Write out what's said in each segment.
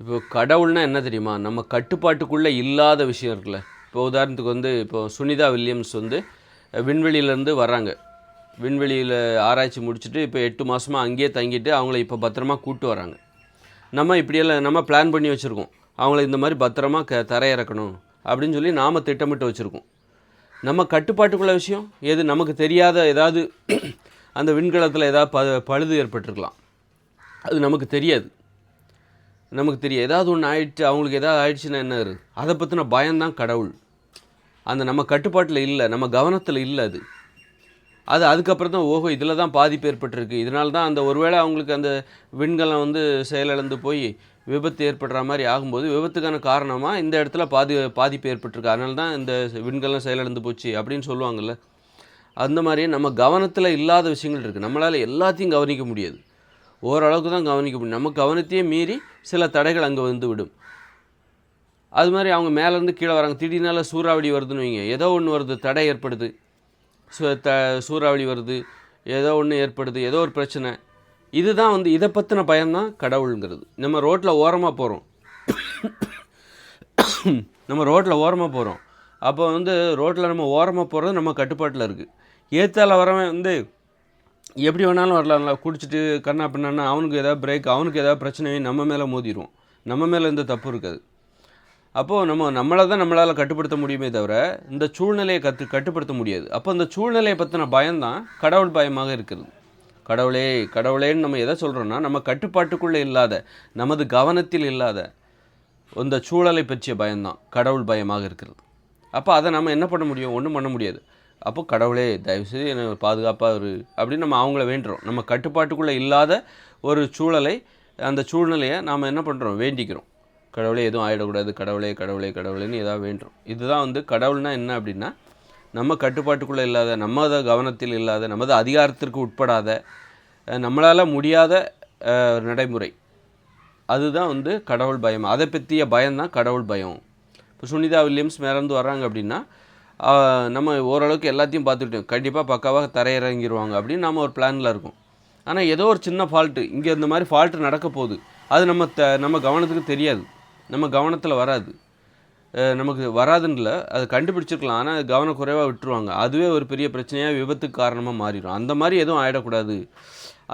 இப்போ கடவுள்னா என்ன தெரியுமா? நம்ம கட்டுப்பாட்டுக்குள்ளே இல்லாத விஷயம் இருக்குல்ல. இப்போ உதாரணத்துக்கு வந்து இப்போ சுனிதா வில்லியம்ஸ் வந்து விண்வெளியிலேருந்து வர்றாங்க. விண்வெளியில் ஆராய்ச்சி முடிச்சுட்டு இப்போ எட்டு மாதமாக அங்கேயே தங்கிட்டு அவங்கள இப்போ பத்திரமா கூப்பிட்டு வராங்க நம்ம இப்படியெல்லாம் நம்ம பிளான் பண்ணி வச்சுருக்கோம். அவங்கள இந்த மாதிரி பத்திரமா க தரையிறக்கணும் அப்படின்னு சொல்லி நாம் திட்டமிட்டு வச்சுருக்கோம். நம்ம கட்டுப்பாட்டுக்குள்ள விஷயம் எது நமக்கு தெரியாத ஏதாவது அந்த விண்கலத்தில் ஏதாவது ப பழுது ஏற்பட்டிருக்கலாம். அது நமக்கு தெரியாது. நமக்கு தெரியும். ஏதாவது ஒன்று ஆயிடுச்சு அவங்களுக்கு ஏதாவது ஆயிடுச்சுன்னா என்ன இருக்கு அதை பற்றின பயம்தான் கடவுள். அந்த நம்ம கட்டுப்பாட்டில் இல்லை நம்ம கவனத்தில் இல்லை அது. அது அதுக்கப்புறம் தான் ஓஹோ இதில் தான் பாதிப்பு ஏற்பட்டிருக்கு. இதனால தான் அந்த ஒருவேளை அவங்களுக்கு அந்த விண்கலம் வந்து செயலிழந்து போய் விபத்து ஏற்படுற மாதிரி ஆகும்போது விபத்துக்கான காரணமாக இந்த இடத்துல பாதி பாதிப்பு ஏற்பட்டிருக்கு. அதனால தான் இந்த விண்கலம் செயலிழந்து போச்சு அப்படின்னு சொல்லுவாங்கள்ல அந்த மாதிரி நம்ம கவனத்தில் இல்லாத விஷயங்கள் இருக்குது நம்மளால் எல்லாத்தையும் கவனிக்க முடியாது. ஓரளவுக்கு தான் கவனிக்க முடியும். நம்ம கவனத்தையே மீறி சில தடைகள் அங்கே வந்து விடும் அது மாதிரி அவங்க மேலேருந்து கீழே வராங்க. திடீர்னால சூறாவளி வருதுன்னு வைங்க. ஏதோ ஒன்று வருது தடை ஏற்படுது. சு த சூறாவளி வருது ஏதோ ஒன்று ஏற்படுது ஏதோ ஒரு பிரச்சனை. இதுதான் வந்து இதை பற்றின பயம்தான் கடவுளுங்கிறது. நம்ம ரோட்டில் ஓரமாக போகிறோம் நம்ம ரோட்டில் ஓரமாக போகிறோம் அப்போ வந்து ரோட்டில் நம்ம ஓரமாக போகிறது நம்ம கட்டுப்பாட்டில் இருக்குது ஏத்தால வரவன் வந்து எப்படி வேணாலும் வரலாம்ல குடிச்சிட்டு கண்ணா பின்னா அவனுக்கு ஏதாவது பிரேக் அவனுக்கு ஏதாவது பிரச்சனையும் நம்ம மேலே மோதிடுவோம் நம்ம மேலே எந்த தப்பு இருக்காது. அப்போது நம்ம நம்மளை தான் நம்மளால் கட்டுப்படுத்த முடியுமே தவிர இந்த சூழ்நிலையை கற்று கட்டுப்படுத்த முடியாது. அப்போ இந்த சூழ்நிலையை பற்றின பயம்தான் கடவுள் பயமாக இருக்கிறது. கடவுளே கடவுளேன்னு நம்ம எதை சொல்கிறோன்னா நம்ம கட்டுப்பாட்டுக்குள்ளே இல்லாத நமது கவனத்தில் இல்லாத இந்த சூழலை பற்றிய பயம்தான் கடவுள் பயமாக இருக்கிறது. அப்போ அதை நம்ம என்ன பண்ண முடியும்? ஒன்றும் பண்ண முடியாது. அப்போ கடவுளே தயவுசெய்து என்னை பாதுகாப்பாக இரு அப்படின்னு நம்ம அவங்கள வேண்டுறோம். நம்ம கட்டுப்பாட்டுக்குள்ளே இல்லாத ஒரு சூழலை அந்த சூழ்நிலையை நாம் என்ன பண்ணுறோம் வேண்டிக்கிறோம். கடவுளே எதுவும் ஆகிடக்கூடாது கடவுளே கடவுளே கடவுளேன்னு ஏதாவது வேண்டுறோம். இதுதான் வந்து கடவுள்னா என்ன அப்படின்னா நம்ம கட்டுப்பாட்டுக்குள்ளே இல்லாத நமது கவனத்தில் இல்லாத நமது அதிகாரத்திற்கு உட்படாத நம்மளால் முடியாத ஒரு நடைமுறை. அதுதான் வந்து கடவுள் பயம். அதை பற்றிய பயம்தான் கடவுள் பயம். இப்போ சுனிதா வில்லியம்ஸ் மேலேருந்து வர்றாங்க அப்படின்னா நம்ம ஓரளவுக்கு எல்லாத்தையும் பார்த்துக்கிட்டோம் கண்டிப்பாக பக்காவாக தரையிறங்கிடுவாங்க அப்படின்னு நம்ம ஒரு பிளானில் இருக்கும். ஆனால் ஏதோ ஒரு சின்ன ஃபால்ட்டு இங்கே இந்த மாதிரி ஃபால்ட்டு நடக்க போகுது. அது நம்ம த நம்ம கவனத்துக்கு தெரியாது. நம்ம கவனத்தில் வராது. நமக்கு வராதுன்னு அது கண்டுபிடிச்சிருக்கலாம். ஆனால் கவனக்குறைவாக விட்டுருவாங்க. அதுவே ஒரு பெரிய பிரச்சனையாக விபத்துக்கு காரணமாக மாறிடும். அந்த மாதிரி எதுவும் ஆகிடக்கூடாது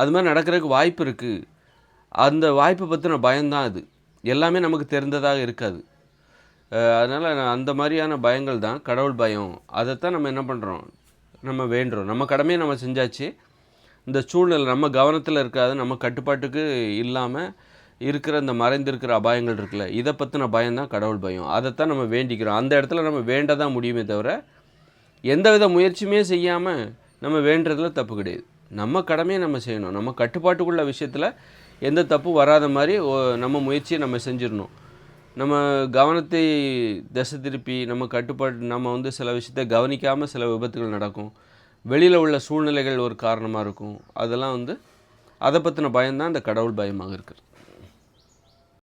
அது மாதிரி நடக்கிறதுக்கு வாய்ப்பு இருக்குது அந்த வாய்ப்பை பற்றின பயம்தான் அது. எல்லாமே நமக்கு தெரிந்ததாக இருக்காது. அதனால் அந்த மாதிரியான பயங்கள் தான் கடவுள் பயம். அதைத்தான் நம்ம என்ன பண்ணுறோம் நம்ம வேண்டுறோம். நம்ம கடமையை நம்ம செஞ்சாச்சு. இந்த சூழ்நிலை நம்ம கவனத்தில் இருக்காது. நம்ம கட்டுப்பாட்டுக்கு இல்லாமல் இருக்கிற இந்த மறைந்திருக்கிற அபாயங்கள் இருக்குல்ல இதை பற்றின பயம்தான் கடவுள் பயம். அதைத்தான் நம்ம வேண்டிக்கிறோம். அந்த இடத்துல நம்ம வேண்ட தான் முடியுமே தவிர எந்தவித முயற்சியுமே செய்யாமல் நம்ம வேண்டுறதுல தப்பு கிடையாது. நம்ம கடமையை நம்ம செய்யணும். நம்ம கட்டுப்பாட்டுக்குள்ள விஷயத்தில் எந்த தப்பும் வராத மாதிரி ஓ- நம்ம முயற்சியை நம்ம செஞ்சிடணும். நம்ம கவனத்தை திசை திருப்பி நம்ம கட்டுப்பாடு நம்ம வந்து சில விஷயத்தை கவனிக்காமல் சில விபத்துகள் நடக்கும். வெளியில் உள்ள சூழ்நிலைகள் ஒரு காரணமாக இருக்கும். அதெல்லாம் வந்து அதை பற்றின பயம்தான் இந்த கடவுள் பயமாக இருக்குது